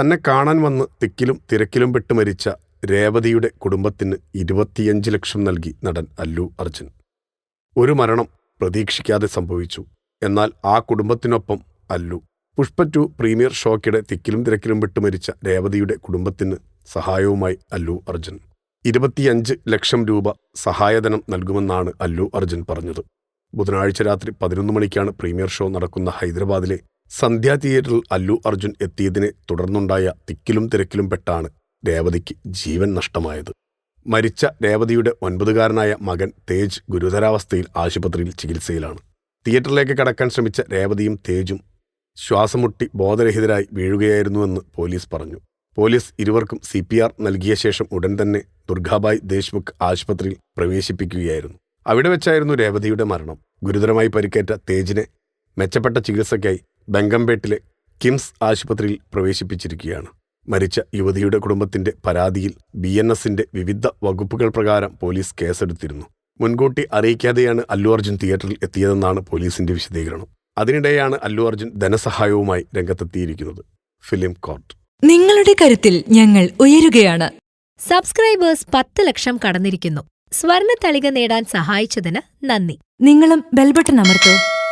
തന്നെ കാണാൻ വന്ന് തിക്കിലും തിരക്കിലും പെട്ട് മരിച്ച രേവതിയുടെ കുടുംബത്തിന് ഇരുപത്തിയഞ്ച് ലക്ഷം നൽകി നടൻ അല്ലു അർജുൻ. ഒരു മരണം പ്രതീക്ഷിക്കാതെ സംഭവിച്ചു. എന്നാൽ ആ കുടുംബത്തിനൊപ്പം അല്ലു. പുഷ്പ ടു പ്രീമിയർ ഷോക്കിടെ തിക്കിലും തിരക്കിലും പെട്ട് മരിച്ച രേവതിയുടെ കുടുംബത്തിന് സഹായവുമായി അല്ലു അർജുൻ. ഇരുപത്തിയഞ്ച് ലക്ഷം രൂപ സഹായധനം നൽകുമെന്നാണ് അല്ലു അർജുൻ പറഞ്ഞത്. ബുധനാഴ്ച രാത്രി പതിനൊന്ന് മണിക്കാണ് പ്രീമിയർ ഷോ നടക്കുന്ന ഹൈദരാബാദിലെ സന്ധ്യ തിയേറ്ററിൽ അല്ലു അർജുൻ എത്തിയതിനെ തുടർന്നുണ്ടായ തിക്കിലും തിരക്കിലും പെട്ടാണ് രേവതിക്ക് ജീവൻ നഷ്ടമായത്. മരിച്ച രേവതിയുടെ ഒൻപതുകാരനായ മകൻ തേജ് ഗുരുതരാവസ്ഥയിൽ ആശുപത്രിയിൽ ചികിത്സയിലാണ്. തിയേറ്ററിലേക്ക് കടക്കാൻ ശ്രമിച്ച രേവതിയും തേജും ശ്വാസമുട്ടി ബോധരഹിതരായി വീഴുകയായിരുന്നുവെന്ന് പോലീസ് പറഞ്ഞു. പോലീസ് ഇരുവർക്കും സി പി ആർ നൽകിയ ശേഷം ഉടൻ തന്നെ ദുർഗാബായ് ദേശ്മുഖ് ആശുപത്രിയിൽ പ്രവേശിപ്പിക്കുകയായിരുന്നു. അവിടെ വെച്ചായിരുന്നു രേവതിയുടെ മരണം. ഗുരുതരമായി പരിക്കേറ്റ തേജിനെ മെച്ചപ്പെട്ട ചികിത്സയ്ക്കായി ബംഗംപേട്ടിലെ കിംസ് ആശുപത്രിയിൽ പ്രവേശിപ്പിച്ചിരിക്കുകയാണ്. മരിച്ച യുവതിയുടെ കുടുംബത്തിന്റെ പരാതിയിൽ ബി എൻ എസിന്റെ വിവിധ വകുപ്പുകൾ പ്രകാരം പോലീസ് കേസെടുത്തിരുന്നു. മുൻകൂട്ടി അറിയിക്കാതെയാണ് അല്ലു അർജുൻ തിയേറ്ററിൽ എത്തിയതെന്നാണ് പോലീസിന്റെ വിശദീകരണം. അതിനിടെയാണ് അല്ലു അർജുൻ ധനസഹായവുമായി രംഗത്തെത്തിയിരിക്കുന്നത്. Film court. നിങ്ങളുടെ കരുത്തിൽ ഞങ്ങൾ ഉയരുകയാണ്. സബ്സ്ക്രൈബേഴ്സ് പത്ത് ലക്ഷം കടന്നിരിക്കുന്നു. സ്വർണ തളിക നേടാൻ സഹായിച്ചതിന് നന്ദി. നിങ്ങളും ബെൽബട്ടൺ അമർത്തോ.